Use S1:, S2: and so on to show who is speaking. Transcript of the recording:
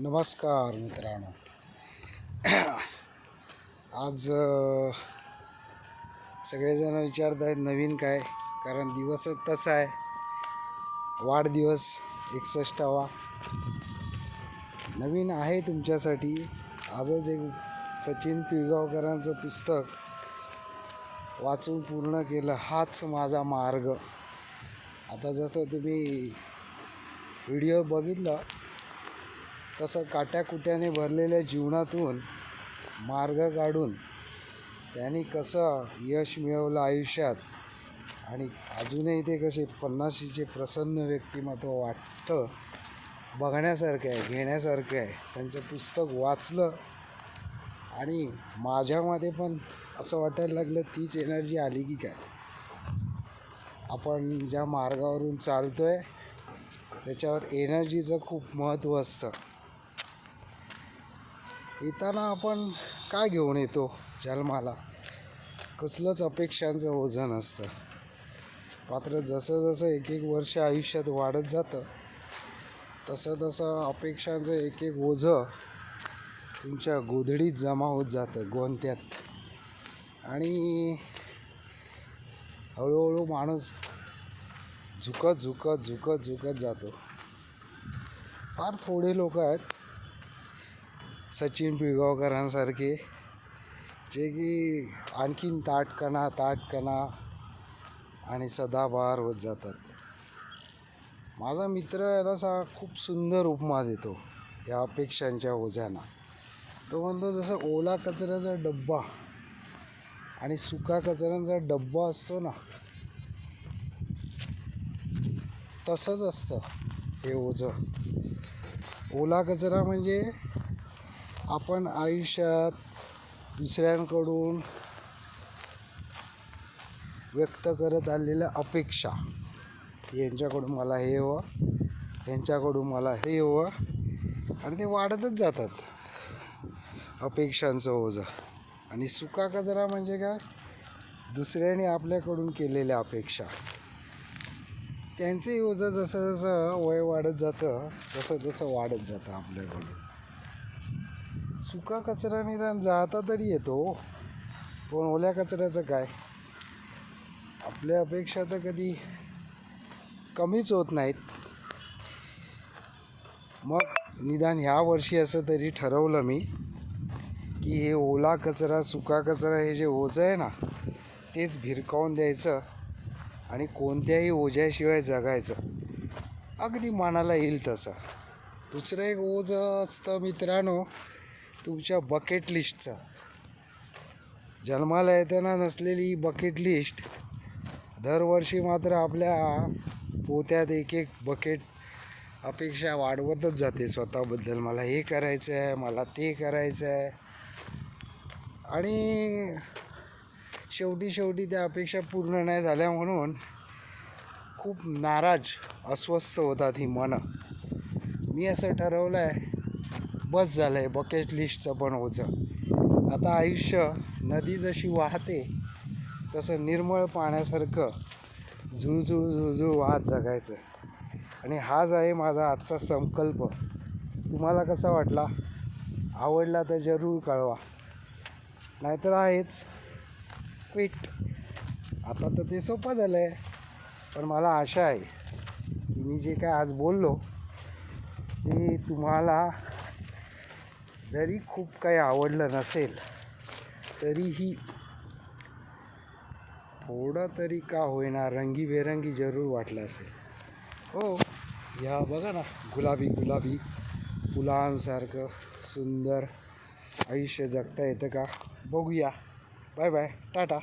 S1: नमस्कार मित्रांनो. आज सगळेजण विचारत आहेत नवीन काय? कारण दिवसच तसा आहे. वाढदिवस एकसष्टावा. नवीन आहे तुमच्यासाठी. आजच एक सचिन पिळगावकरांचं पुस्तक वाचून पूर्ण केलं. हाच माझा मार्ग. आता जसं तुम्ही व्हिडिओ बघितला तसं काट्याकुट्याने भरलेल्या जीवनातून मार्ग काढून त्यांनी कसं यश मिळवलं आयुष्यात आणि अजूनही ते कसे पन्नाशीचे प्रसन्न व्यक्तिमत्व वाटतं बघण्यासारखं आहे घेण्यासारखं आहे त्यांचं पुस्तक वाचलं आणि माझ्यामध्ये पण असं वाटायला लागलं तीच एनर्जी आली की काय? आपण ज्या मार्गावरून चालतो आहे त्याच्यावर एनर्जीचं खूप महत्त्व असतं. येताना आपण काय घेऊन येतो जन्माला? कसलंच अपेक्षांचं ओझं नसतं. मात्र जसं जसं एक एक वर्ष आयुष्यात वाढत जातं तसं तसं अपेक्षांचं एक एक ओझं तुमच्या गोधडीत जमा होत जातं गोंत्यात. आणि हळूहळू माणूस झुकत झुकत झुकत झुकत जातो. फार थोडे लोक आहेत सचिन पिळगावकरांसारखे जे की आणखीन ताटकणा ताटकणा आणि सदाबहार होत जातात. माझा मित्र याला खूप सुंदर उपमा देतो या अपेक्षांच्या ओझ्यांना. तो म्हणतो जसं ओला कचऱ्याचा डब्बा आणि सुका कचऱ्यांचा डब्बा असतो ना तसंच असतं हे ओझं. ओला कचरा म्हणजे आपण आयुष्यात दुसऱ्यांकडून व्यक्त करत आलेल्या अपेक्षा यांच्याकडून मला हे हवं यांच्याकडून मला हे हवं आणि ते वाढतच जातात. अपेक्षांचं ओझं. आणि सुका कचरा म्हणजे काय? दुसऱ्याने आपल्याकडून केलेल्या अपेक्षा. त्यांचंही ओझं जसं जसं वय वाढत जातं तसं तसं वाढत जातं आपल्याकडून. सुका कचरा निदान जाता तरी येतो. पण ओल्या कचऱ्याचं काय? आपल्या अपेक्षा तर कधी कमीच होत नाहीत. मग निदान ह्या वर्षी असं तरी ठरवलं मी की हे ओला कचरा सुका कचरा हे जे ओझं आहे ना तेच भिरकावून द्यायचं आणि कोणत्याही ओझ्याशिवाय जगायचं. अगदी मनाला येईल तसं. दुसरं एक ओझं असतं मित्रांनो तुमच्या बकेट लिस्टचा जन्माला येताना नसलेली बकेट लिस्ट दरवर्षी मात्र आपल्या पोत्यात एक एक बकेट अपेक्षा वाढवतच जाते स्वतःबद्दल. मला हे करायचं आहे मला ते करायचं आहे आणि शेवटी शेवटी त्या अपेक्षा पूर्ण नाही झाल्या म्हणून खूप नाराज अस्वस्थ होतात ही मनं. मी असं ठरवलं आहे बस झालं आहे बकेट लिस्टचं पण आता आयुष्य नदी जशी वाहते तसं निर्मळ पाण्यासारखं झुळझुळ झुळझुळ वाहत जगायचं. आणि हाच आहे माझा आजचा संकल्प. तुम्हाला कसा वाटला? आवडला तर जरूर कळवा. नाहीतर आहेच. क्विट आता तर ते सोपं झालं आहे पण मला आशा आहे. की मी जे काय आज बोललो ते तुम्हाला जरी खूप काही आवडलं नसेल तरीही थोडं तरी का होईना रंगीबेरंगी जरूर वाटलं असेल. हो या बघा ना गुलाबी गुलाबी फुलांसारखं सुंदर आयुष्य जगता येतं का? बघूया. Bye bye. टाटा.